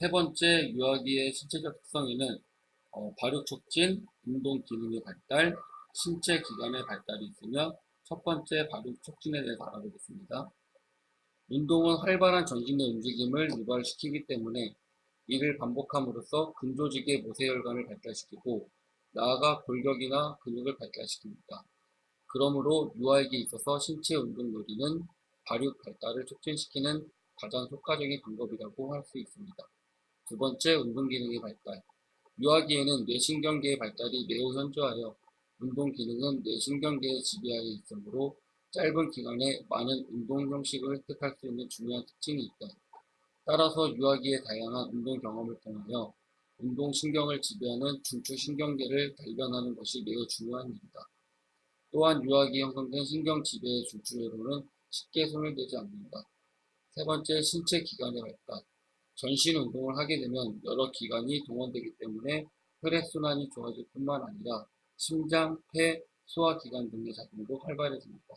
세 번째 유아기의 신체적 특성에는 어, 발육 촉진, 운동 기능의 발달, 신체 기관의 발달이 있으며 첫 번째 발육 촉진에 대해서 알아보겠습니다. 운동은 활발한 전신의 움직임을 유발시키기 때문에 이를 반복함으로써 근조직의 모세혈관을 발달시키고 나아가 골격이나 근육을 발달시킵니다. 그러므로 유아에게 있어서 신체 운동 놀이는 발육 발달을 촉진시키는 가장 효과적인 방법이라고 할 수 있습니다. 두 번째, 운동 기능의 발달. 유아기에는 뇌신경계의 발달이 매우 현저하여 운동 기능은 뇌신경계의 지배하에 있으므로 짧은 기간에 많은 운동 형식을 획득할 수 있는 중요한 특징이 있다. 따라서 유아기의 다양한 운동 경험을 통하여 운동 신경을 지배하는 중추신경계를 단련하는 것이 매우 중요한 일이다. 또한 유아기에 형성된 신경 지배의 중추회로는 쉽게 소멸되지 않는다. 세 번째, 신체 기관의 발달. 전신 운동을 하게 되면 여러 기관이 동원되기 때문에 혈액순환이 좋아질 뿐만 아니라 심장, 폐, 소화기관 등의 작용도 활발해집니다.